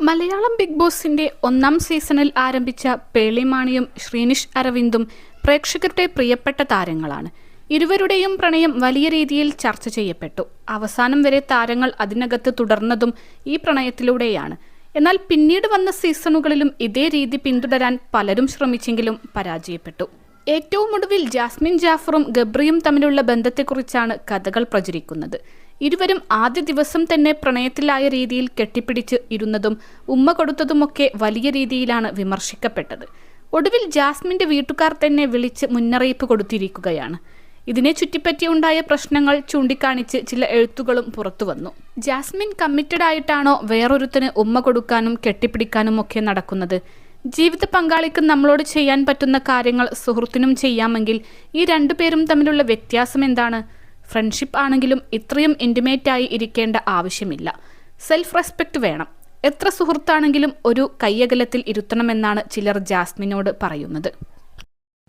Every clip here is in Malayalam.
മലയാളം ബിഗ് ബോസിന്റെ ഒന്നാം സീസണിൽ ആരംഭിച്ച പേളിമാണിയും ശ്രീനിഷ് അരവിന്ദും പ്രേക്ഷകരുടെ പ്രിയപ്പെട്ട താരങ്ങളാണ്. ഇരുവരുടെയും പ്രണയം വലിയ രീതിയിൽ ചർച്ച ചെയ്യപ്പെട്ടു. അവസാനം വരെ താരങ്ങൾ അതിനകത്ത് തുടർന്നതും ഈ പ്രണയത്തിലൂടെയാണ്. എന്നാൽ പിന്നീട് വന്ന സീസണുകളിലും ഇതേ രീതി പിന്തുടരാൻ പലരും ശ്രമിച്ചെങ്കിലും പരാജയപ്പെട്ടു. ഏറ്റവും ഒടുവിൽ ജാസ്മിൻ ജാഫറും ഗബ്രിയും തമ്മിലുള്ള ബന്ധത്തെക്കുറിച്ചാണ് കഥകൾ പ്രചരിക്കുന്നത്. ഇരുവരും ആദ്യ ദിവസം തന്നെ പ്രണയത്തിലായ രീതിയിൽ കെട്ടിപ്പിടിച്ച് ഇരുന്നതും ഉമ്മ കൊടുത്തതുമൊക്കെ വലിയ രീതിയിലാണ് വിമർശിക്കപ്പെട്ടത്. ഒടുവിൽ ജാസ്മിന്റെ വീട്ടുകാർ തന്നെ വിളിച്ച് മുന്നറിയിപ്പ് കൊടുത്തിരിക്കുകയാണ്. ഇതിനെ ചുറ്റിപ്പറ്റി ഉണ്ടായ പ്രശ്നങ്ങൾ ചൂണ്ടിക്കാണിച്ച് ചില എഴുത്തുകളും പുറത്തു വന്നു. ജാസ്മിൻ കമ്മിറ്റഡ് ആയിട്ടാണോ വേറൊരുത്തന് ഉമ്മ കൊടുക്കാനും കെട്ടിപ്പിടിക്കാനും ഒക്കെ നടക്കുന്നത്? ജീവിത പങ്കാളിക്ക് നമ്മളോട് ചെയ്യാൻ പറ്റുന്ന കാര്യങ്ങൾ സുഹൃത്തിനും ചെയ്യാമെങ്കിൽ ഈ രണ്ടുപേരും തമ്മിലുള്ള വ്യത്യാസം എന്താണ്? ഫ്രണ്ട്ഷിപ്പ് ആണെങ്കിലും ഇത്രയും ഇന്റിമേറ്റ് ആയി ഇരിക്കേണ്ട ആവശ്യമില്ല. സെൽഫ് റെസ്പെക്റ്റ് വേണം. എത്ര സുഹൃത്താണെങ്കിലും ഒരു കയ്യകലത്തിൽ ഇരുത്തണമെന്നാണ് ചിലർ ജാസ്മിനോട് പറയുന്നത്.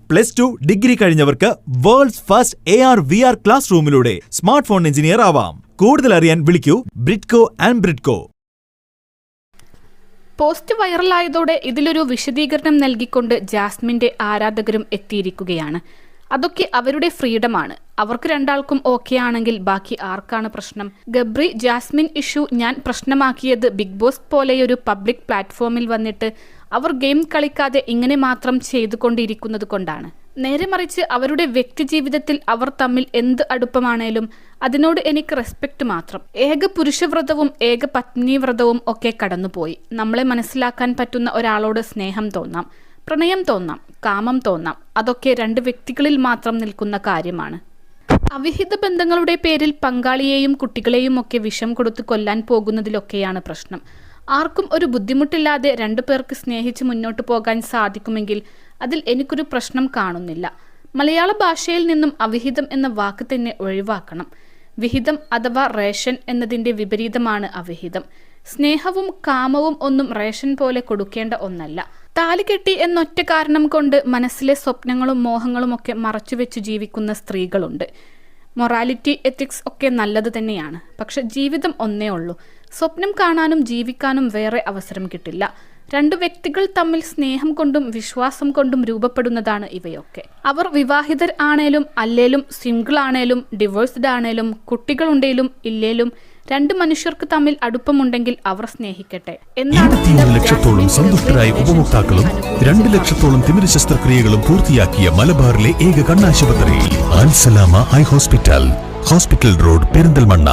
Plus two degree കഴിഞ്ഞവർക്ക് world's first A R V R class റൂമിലൂടെ smart phone engineer ആവാം. കൂടുതൽ അറിയാൻ വിളിക്കൂ ബ്രിഡ്കോ ആൻഡ് ബ്രിഡ്കോ പോസ്റ്റ് വൈറലായതോടെ ഇതിലൊരു വിശദീകരണം നൽകിക്കൊണ്ട് ജാസ്മിന്റെ ആരാധകരും എത്തിയിരിക്കുകയാണ്. അതൊക്കെ അവരുടെ ഫ്രീഡമാണ്. അവർക്ക് രണ്ടാൾക്കും ഓക്കെ ആണെങ്കിൽ ബാക്കി ആർക്കാണ് പ്രശ്നം? ഗബ്രി ജാസ്മിൻ ഇഷ്യൂ ഞാൻ പ്രശ്നമാക്കിയത് ബിഗ് ബോസ് പോലെയൊരു പബ്ലിക് പ്ലാറ്റ്ഫോമിൽ വന്നിട്ട് അവർ ഗെയിം കളിക്കാതെ ഇങ്ങനെ മാത്രം ചെയ്തുകൊണ്ടിരിക്കുന്നത് കൊണ്ടാണ്. നേരെ മറിച്ച് അവരുടെ വ്യക്തിജീവിതത്തിൽ അവർ തമ്മിൽ എന്ത് അടുപ്പമാണേലും അതിനോട് എനിക്ക് റെസ്പെക്ട് മാത്രം. ഏക പുരുഷവ്രതവും ഏക പത്നീവ്രതവും ഒക്കെ കടന്നുപോയി. നമ്മളെ മനസ്സിലാക്കാൻ പറ്റുന്ന ഒരാളോട് സ്നേഹം തോന്നാം പ്രണയം തോന്നാം കാമം തോന്നാം. അതൊക്കെ രണ്ട് വ്യക്തികളിൽ മാത്രം നിൽക്കുന്ന കാര്യമാണ്. അവിഹിത ബന്ധങ്ങളുടെ പേരിൽ പങ്കാളിയെയും കുട്ടികളെയും ഒക്കെ വിഷം കൊടുത്ത് കൊല്ലാൻ പോകുന്നതിലൊക്കെയാണ് പ്രശ്നം. ആർക്കും ഒരു ബുദ്ധിമുട്ടില്ലാതെ രണ്ടു പേർക്ക് സ്നേഹിച്ച് മുന്നോട്ട് പോകാൻ സാധിക്കുമെങ്കിൽ അതിൽ എനിക്കൊരു പ്രശ്നം കാണുന്നില്ല. മലയാള ഭാഷയിൽ നിന്നും അവിഹിതം എന്ന വാക്ക് തന്നെ ഒഴിവാക്കണം. വിഹിതം അഥവാ റേഷൻ എന്നതിന്റെ വിപരീതമാണ് അവിഹിതം. സ്നേഹവും കാമവും ഒന്നും റേഷൻ പോലെ കൊടുക്കേണ്ട ഒന്നല്ല. താലികെട്ടി എന്നൊറ്റ കാരണം കൊണ്ട് മനസ്സിലെ സ്വപ്നങ്ങളും മോഹങ്ങളും ഒക്കെ മറച്ചുവെച്ച് ജീവിക്കുന്ന സ്ത്രീകളുണ്ട്. മൊറാലിറ്റി എത്തിക്സ് ഒക്കെ നല്ലത് തന്നെയാണ്. പക്ഷെ ജീവിതം ഒന്നേ ഉള്ളൂ. സ്വപ്നം കാണാനും ജീവിക്കാനും വേറെ അവസരം കിട്ടില്ല. രണ്ടു വ്യക്തികൾ തമ്മിൽ സ്നേഹം കൊണ്ടും വിശ്വാസം കൊണ്ടും രൂപപ്പെടുന്നതാണ് ഇവയൊക്കെ. അവർ വിവാഹിതർ ആണേലും അല്ലേലും സിംഗിൾ ആണേലും ഡിവോഴ്സ്ഡ് ആണേലും കുട്ടികളുണ്ടേലും ഇല്ലേലും രണ്ട് മനുഷ്യർക്ക് തമ്മിൽ അടുപ്പമുണ്ടെങ്കിൽ അവർ സ്നേഹിക്കട്ടെ. എന്നാണ് ലക്ഷത്തോളം സന്തുഷ്ടരായ ഉപഭോക്താക്കളും രണ്ട് ലക്ഷത്തോളം തിമിര ശസ്ത്രക്രിയകളും പൂർത്തിയാക്കിയ മലബാറിലെ ഏക കണ്ണാശുപത്രി Ansalama eye hospital hospital road Perinthalmanna.